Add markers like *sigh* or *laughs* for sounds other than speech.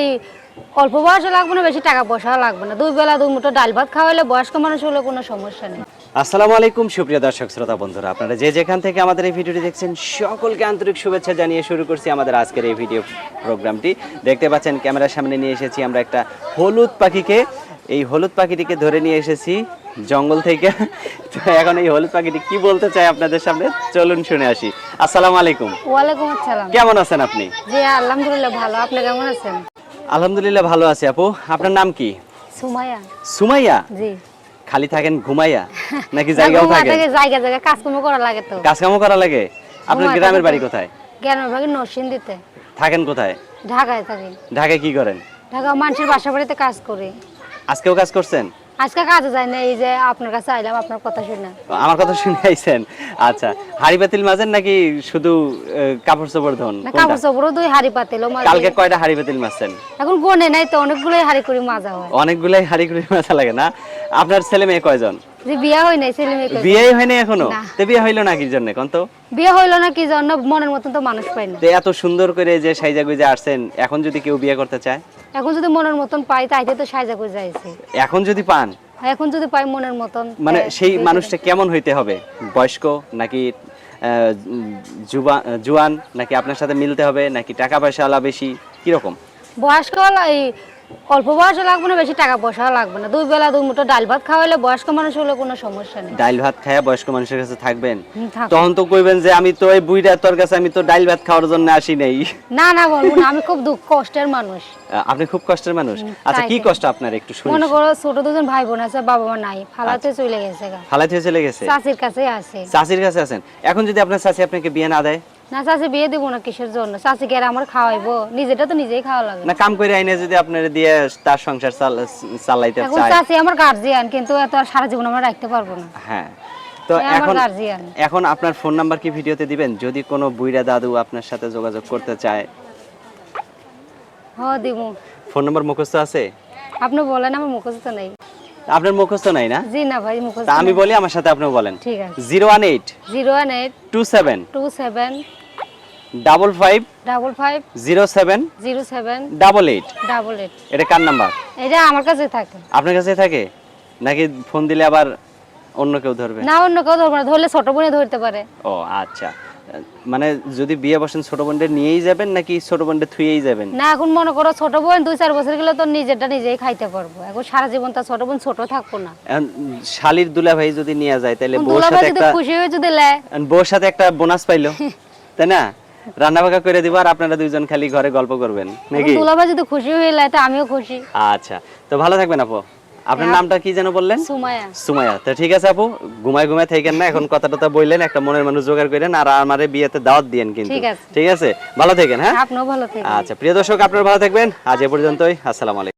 এই অল্প বয়সে লাগবে না, বেশি টাকা পয়সা লাগবে না। দুই বেলা দুই মুঠো ডাল ভাত খাওয়াইলে বয়স্ক মানুষ হলে কোনো সমস্যা নেই। আসসালামু আলাইকুম, সুপ্রিয় দর্শক, শ্রোতা, বন্ধুরা। আপনারা যে যেখান থেকে আমাদের এই ভিডিওটি দেখছেন, সকলকে আন্তরিক শুভেচ্ছা জানিয়ে শুরু করছি আমাদের আজকের এই ভিডিও প্রোগ্রামটি। দেখতে পাচ্ছেন, ক্যামেরার সামনে নিয়ে এসেছি আমরা একটা হলুদ পাখিকে। এই হলুদ পাখিটিকে ধরে নিয়ে এসেছি জঙ্গল থেকে। তো এখন এই হলুদ পাখিটি কি বলতে চাই আপনাদের সামনে? চলুন শুনে আসি। আসসালামু আলাইকুম। ওয়ালাইকুম আসসালাম। কেমন আছেন আপনি? জি আলহামদুলিল্লাহ ভালো। আপনি কেমন আছেন? আলহামদুলিল্লাহ ভালো আছি আপু। আপনার নাম কি? সুমাইয়া। সুমাইয়া? জি। খালি থাকেন ঘুমাইয়া? *laughs* নাকি জায়গাও থেকে জায়গা জায়গা কাজকর্ম করা লাগে তো। কাজকামও করা লাগে? আপনার গ্রামের বাড়ি কোথায়? গ্রামের ভাগে নরসিংদীতে। থাকেন কোথায়? ঢাকায় থাকি। ঢাকায় কি করেন? ঢাকা মানুষের বাসা বাড়িতে কাজ করি। আজকেও কাজ করছেন? আজকে কাজে যাই না এই যে আপনার কাছে আইলাম আপনার কথা শুনে। আমার কথা শুনে আইছেন? আচ্ছা হাড়ি পাতিল মাজেন নাকি শুধু কাপড় চোপড় ধন? কাপড় চোপড়ও দুই হাড়ি পাতিল কালকে কয়টা হাড়ি পাতিল মাজছেন এখন গনে নাই তো অনেকগুলোই হাড়ি করে মাজা হয়। অনেকগুলোই হাড়ি করে মাজা লাগে না? আপনার ছেলে মেয়ে কয়জন? যে বিয়া হয় নাই ছেলে মেয়ে কই- বিয়েই হয়নি এখনও? তো বিয়ে হইল না কি জন্য কোন তো? বিয়ে হইল না কি জন্য? মনের মতন তো মানুষ পাই না। তো এত সুন্দর করে যে সাইজা গুজা আসছেন এখন যদি কেউ বিয়ে করতে চায়? এখন যদি মনের মতন পাই তাইতে তো সাজা করে যাইছে এখন যদি পান? এখন যদি পাই মনের মতন মানে সেই মানুষটা কেমন হইতে হবে? বয়স্ক নাকি জুয়ান নাকি আপনার সাথে মিলতে হবে নাকি টাকা পয়সা আলা বেশি? কীরকম? বয়স্ক এই অল্প বয়সে লাগবে না বেশি টাকা পয়সা লাগবে না। দুই বেলা দুই মুঠো ডাল ভাত খাওয়াইলে বয়স্ক মানুষ হলে কোনো সমস্যা নেই। ডাইল ভাত খায়া বয়স্ক মানুষের কাছে থাকবেন? তখন তো কইবেন যে আমি তো এই বুইড়া তোর কাছে আমি তো ডাইল ভাত খাওয়ার জন্য আসি নাই। না না বলব না আমি খুব দুঃখ কষ্টের মানুষ। আপনি খুব কষ্টের মানুষ। আচ্ছা কি কষ্ট আপনার একটু শুনি। মনে করো ছোট দুজন ভাই বোন আছে বাবা মা নাই ফালাতে আচ্ছা। চলে গেছে গা। ফালাইতে চলে গেছে। চাষির কাছে আছে। চাষির কাছে আছেন। এখন যদি আপনার চাষি আপনাকে বিয়ে না দেয়? না বিয়ে না কিসের জন্য? আমার নিজেটা তো নিজেই খাওয়া লাগে না কাম করে আইনে যদি আপনার দিয়ে তার সংসার চালাইতে চায়। আমার গার্জিয়ান কিন্তু এত সারা জীবন আমরা রাখতে পারব না। হ্যাঁ। তো এখন এখন আপনার ফোন নাম্বার কি ভিডিওতে দিবেন? যদি কোনো বুইরা দাদু আপনার সাথে যোগাযোগ করতে চায়। হ্যাঁ দিব ফোন নাম্বার মুখস্থ আছে? আপনি বলেন আমার মুখস্থ নাই। আপনার মুখস্থ নাই না? জি না ভাই মুখস্থ আমি বলি আমার সাথে আপনি বলেন। ঠিক আছে। 018 018 27 27 double five double five zero seven zero seven double eight double eight এটা কার নাম্বার এটা আমার কাছে থাকে। আপনার কাছে থাকে? নাকি ফোন দিলে আবার অন্য কেউ ধরবে? না অন্য কেউ ধরবো না ধরলে ছোট বোনে ধরতে পারে। ও আচ্ছা। মানে যদি বিয়ে বসেন ছোট বোনদের নিয়েই যাবেন নাকি ছোট বোনদের থুয়েই যাবেন? না এখন মনে করো ছোট বোন দুই চার বছর গেলে তো নিজেরটা নিজেই খাইতে পারব। এখন সারা জীবন তার ছোট বোন ছোট থাকব না। শালির দুলা ভাই যদি নিয়ে যায় তাহলে বউর সাথে একটা খুশি হয়ে যদি লেয় বউর সাথে একটা বোনাস পাইলো *laughs* তাই না? রান্না বান্না করে দিব আর আপনারা দুইজন খালি ঘরে গল্প করবেন নাকি? দুলাভাই যদি খুশি হয়ে তো আমিও খুশি। আচ্ছা তো ভালো থাকবেন আপু। আপনার নামটা কি যেন বললেন? সুমায়া সুমায়া তো ঠিক আছে আপু ঘুমায় ঘুমায় থাকেন না এখন কথা টথা বললেন একটা মনের মানুষ জোগাড় করেন আর আমারে বিয়েতে দাওয়াত দিয়েন কিন্তু। ঠিক আছে। ভালো থাকেন হ্যাঁ? আপনিও ভালো থেকে আচ্ছা প্রিয় দর্শক আপনারা ভালো থাকবেন। আজ এ পর্যন্তই আসসালামু আলাইকুম।